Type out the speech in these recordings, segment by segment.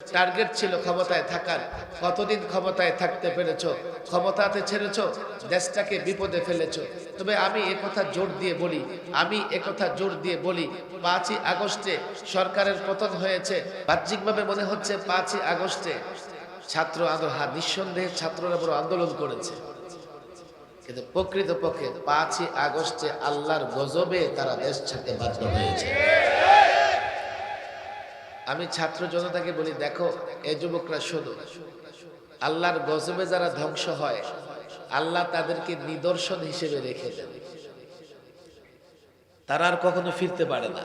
Target ছিল ক্ষমতায় থাকার। কতদিন ক্ষমতায় থাকতে পেরেছ? ক্ষমতাতে ছেড়েছ? দেশটাকে বিপদে ফেলেছ? তবে আমি কথা জোর দিয়ে বলি, আমি কথা জোর দিয়ে বলি, পাঁচই আগস্টে সরকারের পতন হয়েছে। বাহ্যিকভাবে মনে হচ্ছে পাঁচই আগস্টে ছাত্র আন্দোলন হ্যাঁ নিঃসন্দেহে ছাত্ররা বড় আন্দোলন করেছে। কিন্তু প্রকৃতপক্ষে পাঁচই আগস্টে আল্লাহর গজবে তারা দেশ ছাড়তে বাধ্য হয়েছে। আমি ছাত্র জনতাকে বলি, দেখো, এ যুবকরা শোনো, আল্লাহর গজবে যারা ধ্বংস হয়, আল্লাহ তাদেরকে নিদর্শন হিসেবে রেখে দেন। তারা আর কখনো ফিরতে পারে না।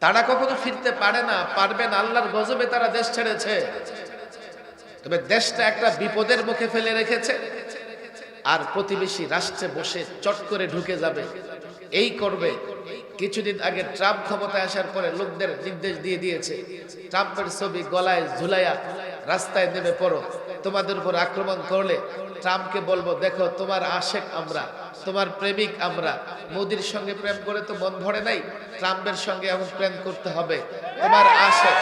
তারা কখনো ফিরতে পারে না পারবেন আল্লাহর গজবে তারা দেশ ছেড়েছে। তবে দেশটা একটা বিপদের মুখে ফেলে রেখেছে। আর প্রতিবেশী রাষ্ট্রে বসে চট করে ঢুকে যাবে। এই করবে। কিছুদিন আগে ট্রাম্প ক্ষমতায় আসার পরে লোকদের নির্দেশ দিয়ে দিয়েছে, ট্রাম্পের ছবি গলায় ঝুলাইয়া রাস্তায় নেমে পড়ো। তোমাদের উপর আক্রমণ করলে ট্রাম্পকে বলব, দেখো, তোমার আশেক আমরা, তোমার প্রেমিক আমরা। মোদির সঙ্গে প্রেম করে তো মন ভরে নাই, ট্রাম্পের সঙ্গে এখন প্রেম করতে হবে। তোমার আশেক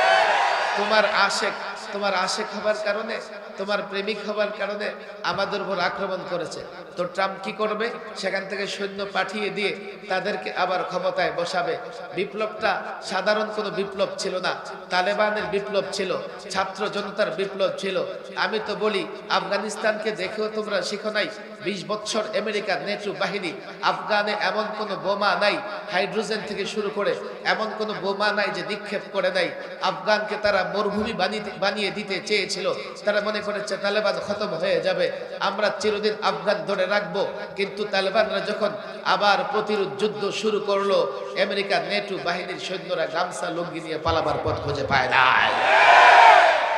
তোমার আশেক তোমার আশেক হবার কারণে, তোমার প্রেমিক হবার কারণে আমাদের উপর আক্রমণ করেছে। তো ট্রাম্প কি করবে? সেখান থেকে সৈন্য পাঠিয়ে দিয়ে তাদেরকে আবার ক্ষমতায় বসাবে। বিপ্লবটা সাধারণ কোনো বিপ্লব ছিল না। তালেবানের বিপ্লব ছিল, ছাত্র জনতার বিপ্লব ছিল। আমি তো বলি, আফগানিস্তানকে দেখেও তোমরা শিখো নাই। বিশ বছর আমেরিকার নেটু বাহিনী আফগানে এমন কোনো বোমা নাই, হাইড্রোজেন থেকে শুরু করে এমন কোনো বোমা নাই যে নিক্ষেপ করে নাই। আফগানকে তারা মরুভূমি বানিয়ে দিতে চেয়েছিল। তারা মনে করেছে, তালেবান খতম হয়ে যাবে। আমরা চিরদিন আফগান ধরে রাখব। কিন্তু তালেবানরা যখন আবার প্রতিরোধ যুদ্ধ শুরু করল, আমেরিকার নেটু বাহিনীর সৈন্যরা গামছা লুঙ্গি নিয়ে পালাবার পথ খুঁজে পায় না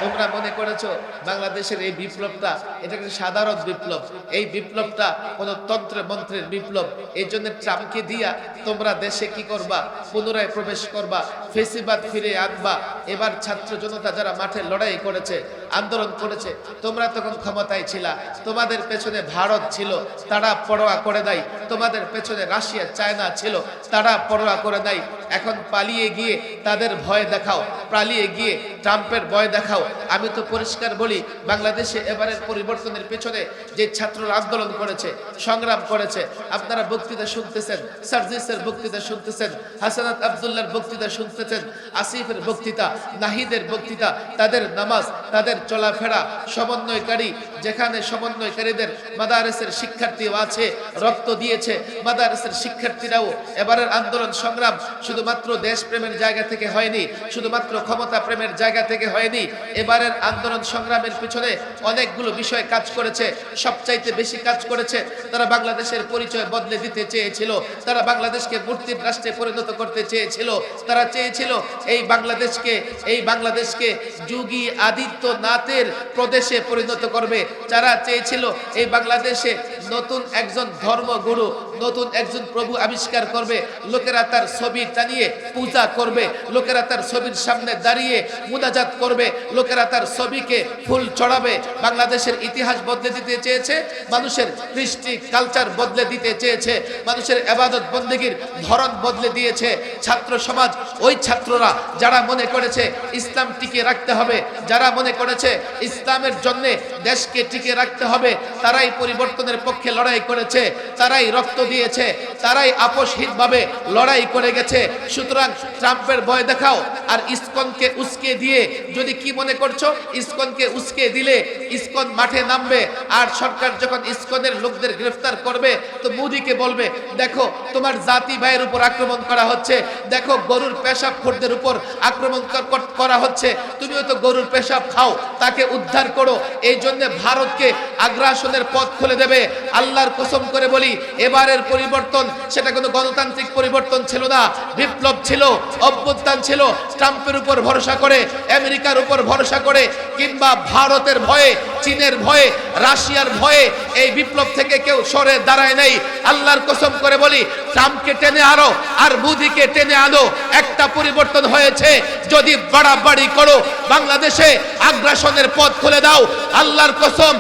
তোমরা মনে করেছ বাংলাদেশের এই বিপ্লবটা এটা একটা সাধারণ বিপ্লব? এই বিপ্লবটা কোনো তন্ত্র মন্ত্রের বিপ্লব? এই জন্য ট্রাম্পকে দিয়া তোমরা দেশে কি করবা? পুনরায় প্রবেশ করবা, ফেসিবাদ ফিরে আনবা। এবার ছাত্র জনতা যারা মাঠে লড়াই করেছে, আন্দোলন করেছে, তোমরা তখন ক্ষমতায় ছিলা। তোমাদের পেছনে ভারত ছিল, তারা পরোয়া করে দেয় তোমাদের পেছনে রাশিয়া, চায়না ছিল, তারা পরোয়া করে নাই। এখন পালিয়ে গিয়ে তাদের ভয় দেখাও, পালিয়ে গিয়ে ট্রাম্পের ভয় দেখাও। আমি তো পরিষ্কার বলি, বাংলাদেশে এবারের পরিবর্তনের পেছনে যে ছাত্ররা আন্দোলন করেছে, সংগ্রাম করেছে, আপনারা বক্তৃতা শুনতেছেন, সার্জিসের বক্তৃতা শুনতেছেন, হাসানাত আবদুল্লার বক্তৃতা শুনতেছেন, আসিফের বক্তৃতা, নাহিদের বক্তৃতা, তাদের নামাজ, তাদের চলাফেরা সমন্বয়কারী, যেখানে সমন্বয়কারীদের মাদারেসের শিক্ষার্থীও আছে, রক্ত দিয়েছে মাদারেসের শিক্ষার্থীরাও। এবারের আন্দোলন, সংগ্রাম শুধুমাত্র দেশপ্রেমের জায়গা থেকে হয়নি, শুধুমাত্র ক্ষমতা প্রেমের জায়গা থেকে হয়নি, এবারের আন্দোলন সংগ্রামের পিছনে অনেকগুলো বিষয় কাজ করেছে, সবচাইতে বেশি কাজ করেছে, তারা বাংলাদেশের পরিচয় বদলে দিতে চেয়েছিল, তারা বাংলাদেশকে মূর্তির রাষ্ট্রে পরিণত করতে চেয়েছিল, তারা চেয়েছিল এই বাংলাদেশকে এই বাংলাদেশকে যুগী আদিত্যনাথের প্রদেশে পরিণত করবে, যারা চেয়েছিল এই বাংলাদেশে নতুন একজন ধর্মগুরু, নতুন একজন প্রভু আবিষ্কার করবে। লোকেরা তার ছবি টানিয়ে পূজা করবে। লোকেরা তার ছবির সামনে দাঁড়িয়ে মুদাজাত করবে। লোকেরা তার ছবিকে ফুল চড়াবে। বাংলাদেশের ইতিহাস বদলে দিতে চেয়েছে, মানুষের কৃষ্টি কালচার বদলে দিতে চেয়েছে, মানুষের এবাদত বন্দীগীর ধরন বদলে দিয়েছে। ছাত্র সমাজ, ওই ছাত্ররা যারা মনে করেছে ইসলাম টিকে রাখতে হবে, যারা মনে করেছে ইসলামের জন্যে দেশকে টিকে রাখতে হবে, তারাই পরিবর্তনের পক্ষে লড়াই করেছে, তারাই রক্ত দিয়েছে, তারাই আপোষহীনভাবে লড়াই করে গেছে। সুতরাং ট্রাম্পের ভয় দেখাও আর ইসকনকে উস্কে দিয়ে, যদি কি মনে করছ, ইসকনকে উস্কে দিলে ইসকন মাঠে নামবে আর সরকার যখন ইসকনের লোকদের গ্রেফতার করবে, তো মোদিকে বলবে, দেখো, তোমার জাতি ভাইয়ের উপর আক্রমণ করা হচ্ছে, দেখো, গরুর পেশাব খোরদের উপর আক্রমণ কর- কর- করা হচ্ছে, তুমিও তো গরুর পেশাব খাও, তাকে উদ্ধার করো। এই জন্য ভারতকে আগ্রাসনের পথ খুলে দেবে। আল্লাহর কসম করে বলি, এবারের পরিবর্তন সেটা কোনো গণতান্ত্রিক পরিবর্তন ছিল না। বিপ্লব ছিল, অভ্যুত্থান ছিল, ট্রাম্পের উপর ভরসা করে, আমেরিকার উপর ভরসা করে, কিংবা ভারতের ভয়ে, চীনের ভয়ে, রাশিয়ার ভয়ে এই বিপ্লব থেকে কেউ সরে দাঁড়ায় নাই। আল্লাহর কসম করে বলি, ট্রাম্পকে টেনে আনো আর মোদিকে টেনে আনো। একটা পরিবর্তন হয়েছে, যদি বাড়াবাড়ি করো, বাংলাদেশে আগ্রাসনের পথ খুলে দাও। আল্লাহর কসম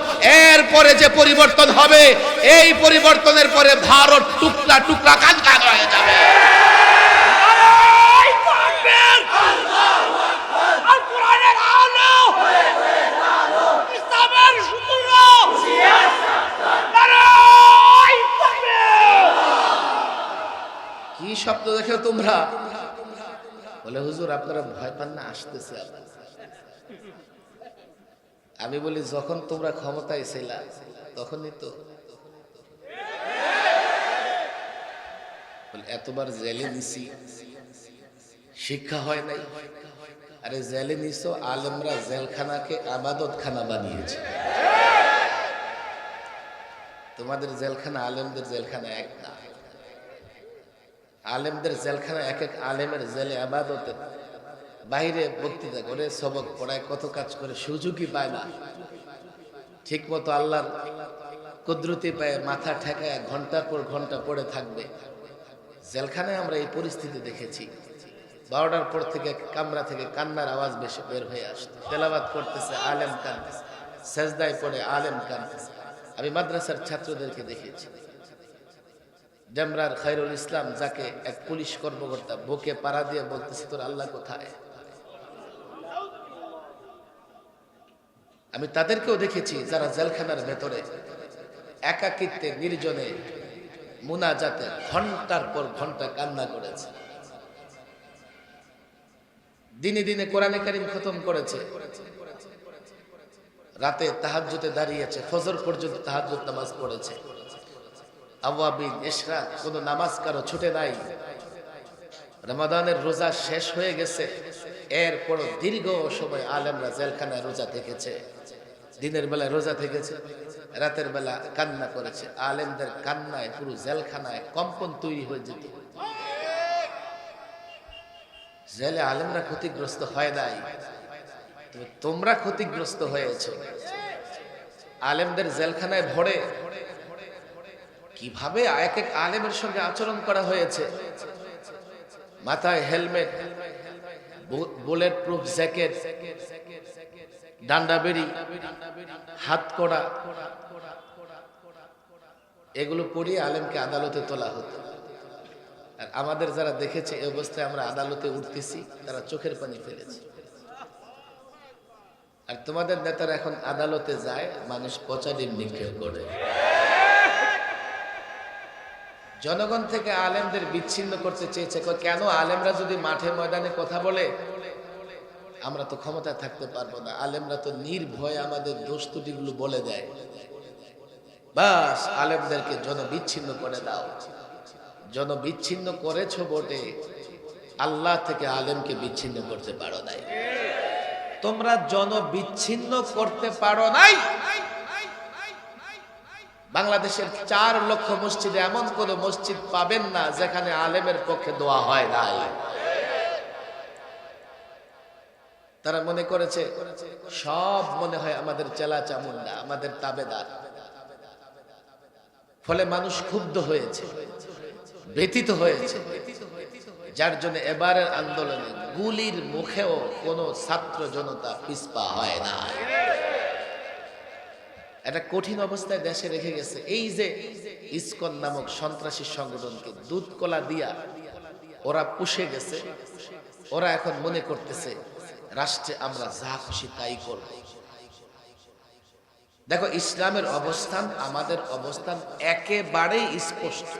এর পরে যে পরিবর্তন হবে এই পরিবর্তনের পরে ভারত টুকরা টুকরা কাঁচা হয়ে যাবে। কি শব্দ দেখে তোমরা? বলে হুজুর আপনারা ভয় পান না আসতেছে আমি বলি, যখন তোমরা ক্ষমতায় ছিলা, তখনই তো এতবার জেলে নিছি। শিক্ষা হয় নাই। আরে জেলে নিছো, আলেমরা জেলখানাকে আবাদত খানা বানিয়েছে। তোমাদের জেলখানা আলেমদের জেলখানা এক না। আলেমদের জেলখানা এক এক আলেমের জেলে আবাদতের বাইরে বক্তৃতা করে সবক পড়ায় কত কাজ করে, সুযোগই পায় না। ঠিক মতো আল্লাহর কুদরতি পায় মাথা ঠেকায় ঘণ্টার পর ঘণ্টা পড়ে থাকবে। জেলখানায় আমরা এই পরিস্থিতি দেখেছি। বারোটার পর থেকে কামরা থেকে কান্নার আওয়াজ বেশি বের হয়ে আসছে। তেলাবাদ করতেছে আলেম কানতেছে সেজদায় পড়ে আলেম কানতেছে আমি মাদ্রাসার ছাত্রদেরকে দেখেছি। ডেমরার খাইরুল ইসলাম যাকে এক পুলিশ কর্মকর্তা বুকে পাড়া দিয়ে বলতেছে, তোর আল্লাহ কোথায়? আমি তাদেরকেও দেখেছি যারা জেলখানার ভেতরে একাকিত্বে, নির্জনে, মুনাজাতে ঘণ্টার পর ঘণ্টা কান্না করেছে। দিনে দিনে কোরআনে কারিম খতম করেছে। রাতে তাহাজ্জুতে দাঁড়িয়েছে, ফজর পর্যন্ত তাহাজ্জুদ নামাজ পড়েছে। আওয়াবিন ইশরাক কোনো নামাজ কারও ছুটে নাই। রমাদানের রোজা শেষ হয়ে গেছে। এরপর দীর্ঘ সময় আলেমরা জেলখানায় রোজা থেকেছে। দিনের বেলায় রোজা থেকেছে, রাতের বেলা কান্না করেছে। আলেমদের কান্নায়, পুরো জেলখানায় কম্পন তৈরি হয়ে যেত। জেলে আলেমরা ক্ষতিগ্রস্ত হয় নাই তোমরা ক্ষতিগ্রস্ত হয়েছ। আলেমদের জেলখানায় ভরে কীভাবে এক এক আলেমের সঙ্গে আচরণ করা হয়েছে? মাথায় হেলমেট বুলেট প্রুফ জ্যাকেট ডান্ডা বেড়ি হাত কড়া, এগুলো পরিয়ে আলেমকে আদালতে তোলা হতো। আর আমাদের যারা দেখেছে এই অবস্থায় আমরা আদালতে উঠতেছি, তারা চোখের পানি ফেলেছে। আর তোমাদের নেতারা এখন আদালতে যায়, মানুষ পচা ডিম নিক্ষেপ করে। জনগণ থেকে আলেমদের বিচ্ছিন্ন করতে চেয়েছে। কেন আলেমরা যদি মাঠে ময়দানে কথা বলে, আমরা তো ক্ষমতায় থাকতে পারব না। আলেমরা তো নির্ভয়ে আমাদের দোষ ত্রুটিগুলো বলে দেয়। বাস, আলেমদেরকে জনবিচ্ছিন্ন করে দাও। জনবিচ্ছিন্ন করেছ বটে। আল্লাহ থেকে আলেমকে বিচ্ছিন্ন করতে পারো নাই। তোমরা জনবিচ্ছিন্ন করতে পারো নাই। বাংলাদেশের চার লক্ষ মসজিদে এমন কোন মসজিদ পাবেন না যেখানে আলেমের পক্ষে দোয়া হয় নাই। তারা মনে করেছে, সব মনে হয় আমাদের চেলা চামুন্ডা আমাদের তাবেদার। ফলে মানুষ ক্ষুব্ধ হয়েছে, ব্যথিত হয়েছে। যার জন্য এবারের আন্দোলনে গুলির মুখেও কোনো ছাত্র জনতা পিছপা হয় না একটা কঠিন অবস্থায় দেশে রেখে গেছে। এই যে ইসকন নামক সন্ত্রাসী সংগঠনকে দুধ কলা দিয়া ওরা পুষে গেছে, ওরা এখন মনে করতেছে, রাষ্ট্রে আমরা যা খুশি তাই করব। দেখো, ইসলামের অবস্থান, আমাদের অবস্থান একেবারেই স্পষ্ট।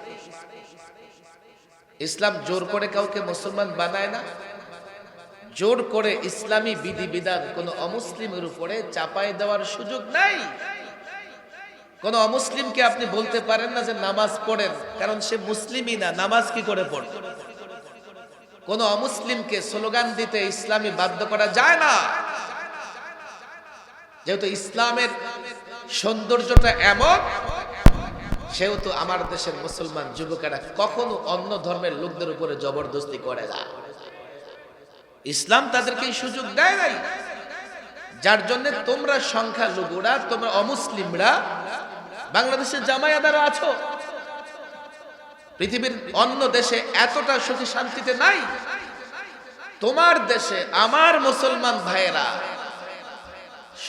ইসলাম জোর করে কাউকে মুসলমান বানায় না। জোর করে ইসলামী বিধিবিধান কোন অমুসলিমের উপরে চাপাই দেওয়ার সুযোগ নাই। কোন অমুসলিমকে আপনি বলতে পারেন না যে নামাজ পড়েন, কারণ সে মুসলিমই না, নামাজ কি করে পড়বে? কোন অমুসলিমকে স্লোগান দিতে ইসলামী বাধ্য করা যায় না। যেহেতু ইসলামের সৌন্দর্যটা এমন, সেহেতু আমার দেশের মুসলমান যুবকেরা কখনো অন্য ধর্মের লোকদের উপরে জবরদস্তি করে না। ইসলাম তাদেরকে সুযোগ দেয় নাই। যার জন্য তোমরা সংখ্যা লঘুরা তোমরা অমুসলিমরা বাংলাদেশের জামায়াদারা আছো? পৃথিবীর অন্য দেশে এতটা সুখী শান্তিতে নাই? তোমার দেশে আমার মুসলমান ভাইয়েরা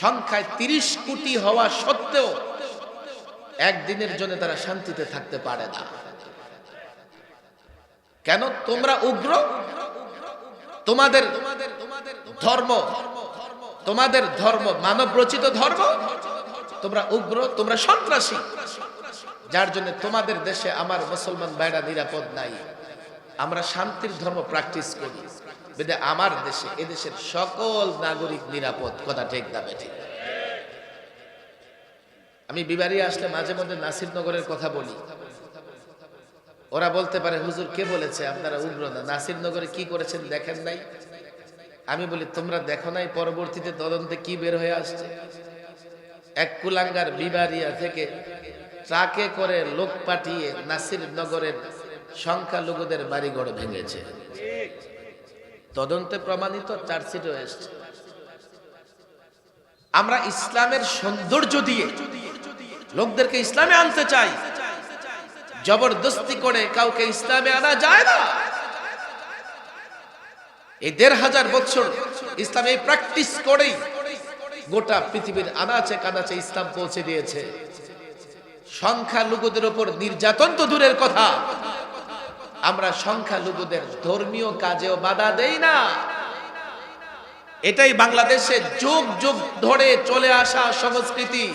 সংখ্যায় তিরিশ কোটি হওয়া সত্ত্বেও একদিনের জন্য তারা শান্তিতে থাকতে পারে না। কেন? তোমরা উগ্র? তোমাদের ধর্ম? তোমাদের ধর্ম মানব রচিত ধর্ম? তোমরা উগ্র, তোমরা সন্ত্রাসী। যার জন্য তোমাদের দেশে আমার মুসলমান ভাইরা নিরাপদ নাই। আমরা শান্তির ধর্ম প্র্যাকটিস করি। বেদে আমার দেশে এদেশের সকল নাগরিক নিরাপদ। কথা ঠিক দাবে ঠিক আমি বিবাড়ি আসলে মাঝে মধ্যে নাসিরনগরের কথা বলি। ওরা বলতে পারে, হুজুর, কে বলেছে আপনারা উগ্র না? নাসিরনগরে কি করেছেন দেখেন নাই? আমি বলি, তোমরা দেখো নাই পরবর্তীতে তদন্তে কি বের হয়ে আসছে? এক কুলাঙ্গার বিবারিয়া থেকে ট্রাকে করে লোক পাঠিয়ে নাসির নগরের সংখ্যালঘুদের বাড়িঘর ভেঙেছে। তদন্তে প্রমাণিত চার্জশিট এসছে। আমরা ইসলামের সৌন্দর্য দিয়ে লোকদেরকে ইসলামে আনতে চাই। জবরদস্তি করে কাউকে ইসলামে আনা যায় না। এই দেড় হাজার বছর ইসলাম প্র্যাকটিস করেই গোটা পৃথিবীর আনাচে কানাচে ইসলাম পৌঁছে দিয়েছে। সংখ্যা সংখ্যালঘুদের উপর নির্যাতন তো দূরের কথা। আমরা সংখ্যা সংখ্যালঘুদের ধর্মীয় কাজেও বাধা দেই না। এটাই বাংলাদেশে যুগ যুগ ধরে চলে আসা সংস্কৃতি।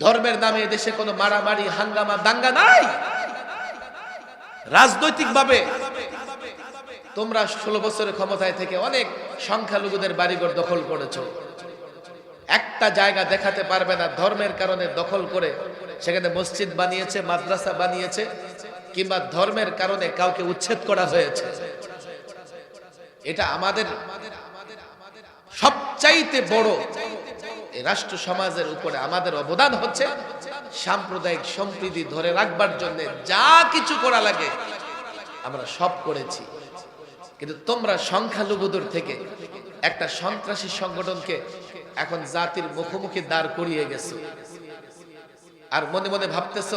ধর্মের নামে দেশে কোনো মারামারি, হাঙ্গামা, দাঙ্গা নাই। রাজনৈতিকভাবে তোমরা ষোলো বছরের ক্ষমতায় থেকে অনেক সংখ্যালঘুদের বাড়িঘর দখল করেছ। একটা জায়গা দেখাতে পারবে না ধর্মের কারণে দখল করে। সেখানে মসজিদ বানিয়েছে, মাদ্রাসা বানিয়েছে, কিংবা ধর্মের কারণে কাউকে উচ্ছেদ করা হয়েছে। এটা আমাদের সবচাইতে বড় রাষ্ট্র সমাজের উপরে আমাদের অবদান হচ্ছে। সাম্প্রদায়িক সম্প্রীতি ধরে রাখবার জন্য যা কিছু করা লাগে আমরা সব করেছি। কিন্তু তোমরা সংখ্যালঘুদের থেকে একটা সন্ত্রাসী সংগঠনকে এখন জাতির মুখোমুখি দাঁড় করিয়ে গেছো। আর মনে মনে ভাবতেছ,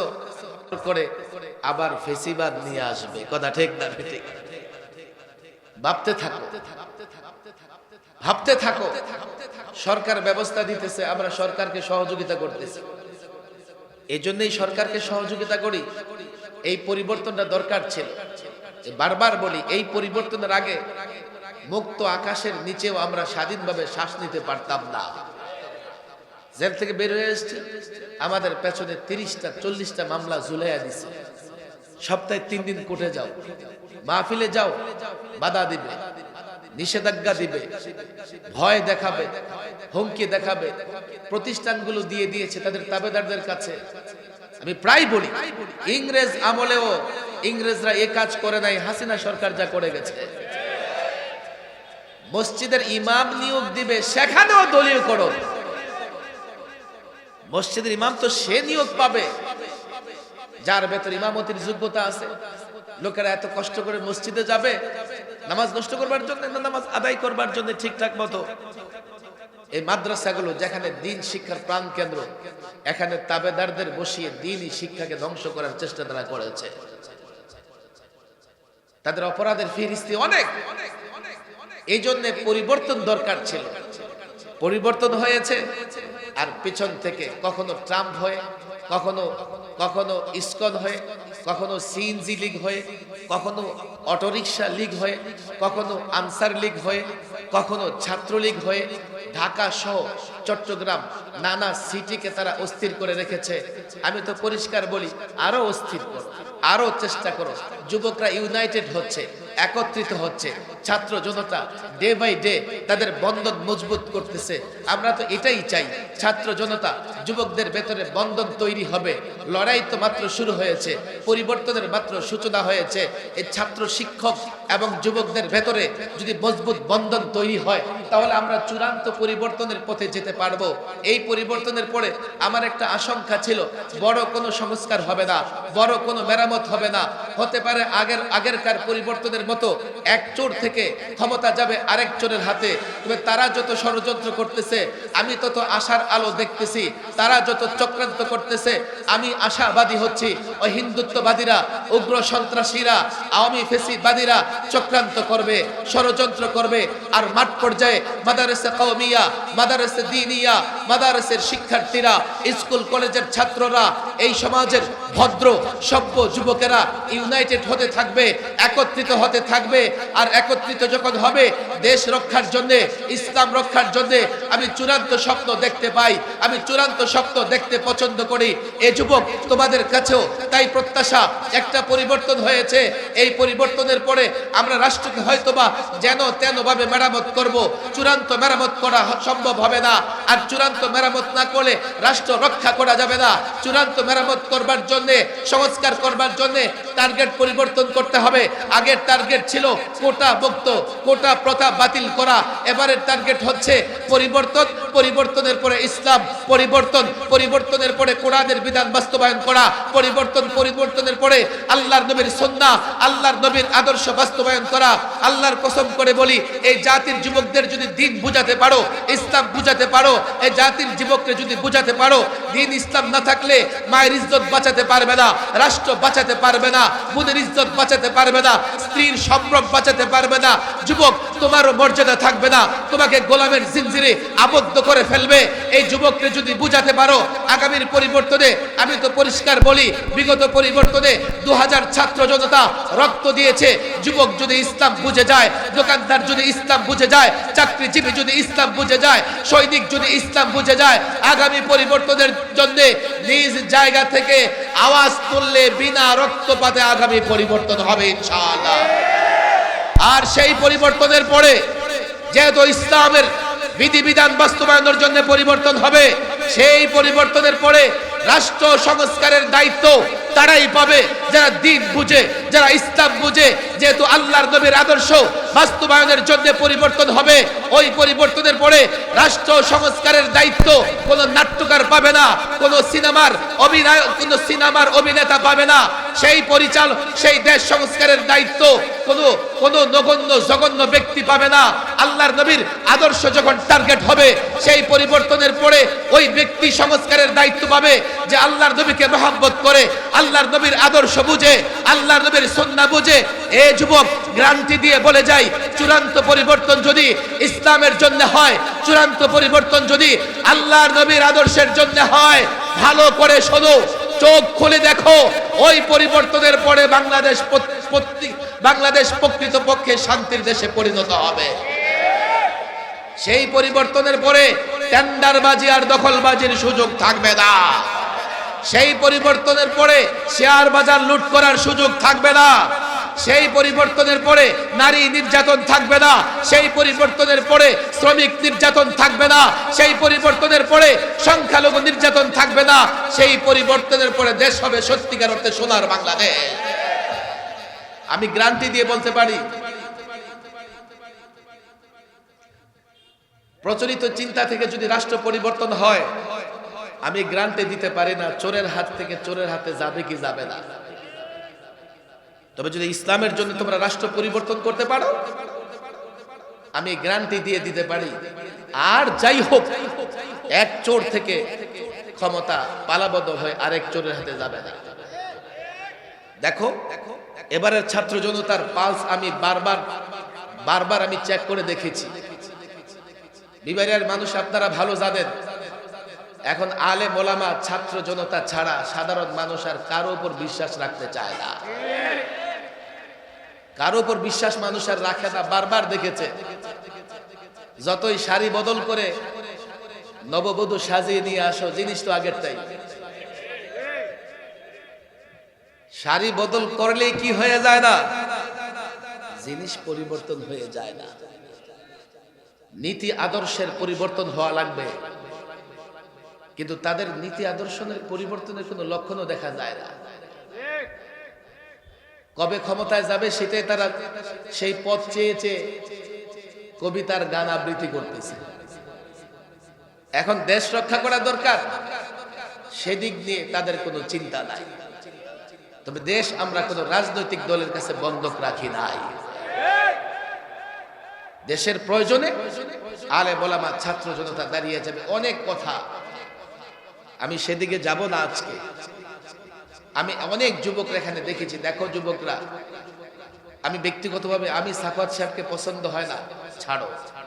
করে আবার ফেসিবাদ নিয়ে আসবে। কথা ঠিক না ঠিক? ভাবতে থাকো। ভাবতে থাকো। সরকার ব্যবস্থা দিতেছে, আমরা সরকারকে সহযোগিতা করতেছি। এই জন্যই সরকারকে সহযোগিতা করি। এই পরিবর্তনটা দরকার ছিল। বারবার বলি, এই পরিবর্তনের আগে মুক্ত আকাশের নিচেও আমরা স্বাধীনভাবে শ্বাস নিতে পারতাম না। জেল থেকে বের হয়ে এসছে। আমাদের পেছনে তিরিশটা, চল্লিশটা মামলা ঝুলাইয়া দিছে। সপ্তাহে তিন দিন কোর্টে যাও। মাহফিলে যাও, বাধা দিবে, নিষেধাজ্ঞা দিবে, ভয় দেখাবে, হুমকি দেখাবে। প্রতিষ্ঠানগুলো দিয়ে দিয়েছে তাদের তাবেদারদের কাছে। আমি প্রায় বলি, ইংরেজ আমলেও ইংরেজরা এ কাজ করে নাই, হাসিনা সরকার যা করে গেছে। মসজিদের ইমাম নিয়োগ দিবে, সেখানেও দলীয় করো। মসজিদের ইমাম তো সে নিয়োগ পাবে, যার ভেতর ইমামতির যোগ্যতা আছে। লোকেরা এত কষ্ট করে মসজিদে যাবে, নামাজ নষ্ট করবার জন্য না নামাজ আদায় করবার জন্য ঠিকঠাক মতো? এই মাদ্রাসাগুলো যেখানে দিন শিক্ষার প্রাণ কেন্দ্র এখানে তাবেদারদের বসিয়ে দিনই শিক্ষাকে ধ্বংস করার চেষ্টা তারা করেছে। তাদের অপরাধের ফিরিস্তি অনেক। এই জন্য পরিবর্তন দরকার ছিল। পরিবর্তন হয়েছে আর পিছন থেকে কখনো ট্রাম্প হয়ে, কখনো কখনো ইস্কন হয়ে, কখনো সিএনজি লীগ হয়ে, কখনো অটোরিকশা লীগ হয়ে, কখনো আনসার লীগ হয়ে, কখনো ছাত্রলীগ হয়ে, ঢাকা সহ চট্টগ্রাম নানা সিটিকে তারা অস্থির করে রেখেছে। আমি তো পরিষ্কার বলি, আরও অস্থির করো। আরও চেষ্টা করো। যুবকরা ইউনাইটেড হচ্ছে, একত্রিত হচ্ছে। ছাত্র জনতা ডে বাই ডে তাদের বন্ধন মজবুত করতেছে। আমরা তো এটাই চাই, ছাত্র জনতা, যুবকদের ভেতরে বন্ধন তৈরি হবে। লড়াই তো মাত্র শুরু হয়েছে, পরিবর্তনের মাত্র সূচনা হয়েছে। এই ছাত্র শিক্ষক এবং যুবকদের ভেতরে যদি মজবুত বন্ধন তৈরি হয়, তাহলে আমরা চূড়ান্ত পরিবর্তনের পথে যেতে পারব। এই পরিবর্তনের পরে আমার একটা আশঙ্কা ছিল, বড় কোনো সংস্কার হবে না, বড় কোনো মেরামত হবে না। হতে পারে আগের, আগেরকার পরিবর্তনের মতো এক চোর থেকে ক্ষমতা যাবে আরেক চোরের হাতে, তবে তারা যত ষড়যন্ত্র করতেছে, আমি তত আশার আলো দেখতেছি, তারা যত চক্রান্ত করতেছে, আমি আশাবাদী হচ্ছি। ওই হিন্দুত্ববাদীরা উগ্র সন্ত্রাসীরা, আওয়ামী ফেসিবাদীরা চক্রান্ত করবে, ষড়যন্ত্র করবে। আর মাঠ পর্যায়ে মাদারেসে কওমিয়া, মাদারেসে দিনিয়া, মাদারেসের শিক্ষার্থীরা, স্কুল কলেজের ছাত্ররা, এই সমাজের ভদ্র, সভ্য যুবকেরা ইউনাইটেড হতে থাকবে, একত্রিত হতে থাকবে। আর একত্রিত যখন হবে, দেশ রক্ষার জন্যে, ইসলাম রক্ষার জন্যে, আমি চূড়ান্ত স্বপ্ন দেখতে পাই, আমি চূড়ান্ত স্বপ্ন দেখতে পছন্দ করি। এ যুবক তোমাদের কাছেও তাই প্রত্যাশা একটা পরিবর্তন হয়েছে। এই পরিবর্তনের পরে আমরা রাষ্ট্রকে হয়তোবা যেন তেন ভাবে মেরামত করব। চূড়ান্ত মেরামত করা সম্ভব হবে না। আর চূড়ান্ত মেরামত না করলে রাষ্ট্র রক্ষা করা যাবে না। চূড়ান্ত মেরামত করবার জন্য, সংস্কার করবার জন্য টার্গেট পরিবর্তন করতে হবে। আগের টার্গেট ছিল কোটা মুক্ত, কোটা প্রথা বাতিল করা। এবারের টার্গেট হচ্ছে পরিবর্তন, পরিবর্তনের পরে ইসলাম, পরিবর্তন, পরিবর্তনের পরে কোরআনের বিধান বাস্তবায়ন করা, পরিবর্তন, পরিবর্তনের পরে আল্লাহর নবীর সন্না আল্লাহর নবীর আদর্শ বাস্তবায়ন করা, আল্লাহর কসম করে বলি, এই জাতির যুবকদের যদি দিন বুঝাতে পারো, ইসলাম বুঝাতে পারো, এই জাতির যুবককে যদি বুঝাতে পারো, দিন ইসলাম না থাকলে মায়ের ইজ্জত বাঁচাতে পারবে না, রাষ্ট্র বাঁচাতে পারবে না, বোনের ইজ্জত বাঁচাতে পারবে না, স্ত্রীর সম্ভ্রম বাঁচাতে পারবে না, যুবক তোমারও মর্যাদা থাকবে না, তোমাকে গোলামের জিনজিরে আবদ্ধ করে ফেলবে, এই যুবককে যদি বুঝাতে পারো, আগামীর পরিবর্তনে, আমি তো পরিষ্কার বলি, বিগত পরিবর্তনে দু হাজার ছাত্র জনতা রক্ত দিয়েছে, যুবক যদি ইসলাম বুঝে যায়, দোকানদার যদি ইসলাম বুঝে যায়, চাকরিজীবী যদি ইসলাম বুঝে যায়, সৈনিক যদি ইসলাম বুঝে যায়, আগামী পরিবর্তনের জন্য নিজ জায়গা থেকে আওয়াজ তুললে বিনা রক্তপাতে আগামী পরিবর্তন হবে ইনশাআল্লাহ। আর সেই পরিবর্তনের পরে যেহেতু ইসলামের বিধিবিধান বাস্তবায়নের জন্য পরিবর্তন হবে সেই পরিবর্তনের পরে রাষ্ট্র সংস্কারের দায়িত্ব তারাই পাবে। যারা দিন বুঝে, যারা ইসলাম বুঝে, যেহেতু আল্লাহর নবীর আদর্শ বাস্তবায়নের জন্য পরিবর্তন হবে, ওই পরিবর্তনের পরে রাষ্ট্র সংস্কারের দায়িত্ব কোনো নাট্যকার পাবে না, কোনো সিনেমার অভিনয়, কোনো সিনেমার অভিনেতা পাবে না। সেই পরিচাল, সেই দেশ সংস্কারের দায়িত্ব কোনো কোনো নগণ্য, জঘন্য ব্যক্তি পাবে না। আল্লাহর নবীর আদর্শ যখন টার্গেট হবে, সেই পরিবর্তনের পরে ওই ব্যক্তি সংস্কারের দায়িত্ব পাবে যে আল্লাহর নবীকে মহাব্বত করে, আল্লাহর নবীর আদর্শ বুঝে, আল্লাহর নবীর সন্না বুঝে। এ যুবক গ্রান্টি দিয়ে বলে যায় চূড়ান্ত পরিবর্তন যদি ইসলামের জন্য হয়, চূড়ান্ত পরিবর্তন যদি আল্লাহর নবীর আদর্শের জন্য হয়, ভালো করে শোনো, চোখ খুলে দেখো, ওই পরিবর্তনের পরে বাংলাদেশ বাংলাদেশ প্রকৃত পক্ষে শান্তির দেশে পরিণত হবে। সেই পরিবর্তনের পরে টেন্ডারবাজি আর দখলবাজির সুযোগ থাকবে না। সেই পরিবর্তনের পরে শেয়ার বাজার লুট করার সুযোগ থাকবে না। সেই পরিবর্তনের পরে নারী নির্যাতন থাকবে না। সেই পরিবর্তনের পরে শ্রমিক নির্যাতন থাকবে না। সেই পরিবর্তনের পরে সংখ্যালঘু নির্যাতন থাকবে না। সেই পরিবর্তনের পরে দেশ হবে সত্যিকার অর্থে সোনার বাংলাদেশ। আমি গ্রান্টি দিয়ে বলতে পারি প্রচলিত চিন্তা থেকে যদি রাষ্ট্র পরিবর্তন হয়, আমি গ্রান্টে দিতে পারি না, চোরের হাত থেকে চোরের হাতে যাবে কি যাবে না। তবে যদি ইসলামের জন্য তোমরা রাষ্ট্র পরিবর্তন করতে পারো, আমি গ্রান্টি দিয়ে দিতে পারি। আর যাই হোক, এক চোর থেকে ক্ষমতা পালাবদ্ধ হয়ে আরেক চোরের হাতে যাবে না। দেখো, এবারের ছাত্র জনতার পালস আমি বারবার বারবার আমি চেক করে দেখেছি। বিবারের মানুষ আপনারা ভালো জানেন। এখন আলে মোলামা ছাত্র জনতা ছাড়া সাধারণ মানুষ আর কারও উপর বিশ্বাস রাখতে চায় না। কারও উপর বিশ্বাস মানুষ আর রাখে না, বারবার দেখেছে। যতই শাড়ি বদল করে নববধূ সাজিয়ে নিয়ে আসো, জিনিস তো আগেরটাই শাড়ি বদল করলে কি হয়ে যায় না? জিনিস পরিবর্তন হয়ে যায় না। নীতি আদর্শের পরিবর্তন হওয়া লাগবে। কিন্তু তাদের নীতি আদর্শনের পরিবর্তনের কোনো লক্ষণও দেখা যায় না। কবে ক্ষমতায় যাবে সেটাই তারা সেই পথ চেয়ে চেয়ে কবিতার গান আবৃত্তি করতেছে। এখন দেশ রক্ষা করা দরকার। সেদিক নিয়ে তাদের কোনো চিন্তা নাই। তবে দেশ আমরা কোনো রাজনৈতিক দলের কাছে বন্ধক রাখি নাই। দেশের প্রয়োজনে আলে বলামা ছাত্র জনতা দাঁড়িয়ে যাবে। অনেক কথা। আমি সেদিকে যাব না আজকে। আমি অনেক যুবকরা এখানে দেখেছি। দেখো যুবকরা। আমি ব্যক্তিগতভাবে আমি সাফাত সাহেবকে পছন্দ হয় না। ছাড়ো।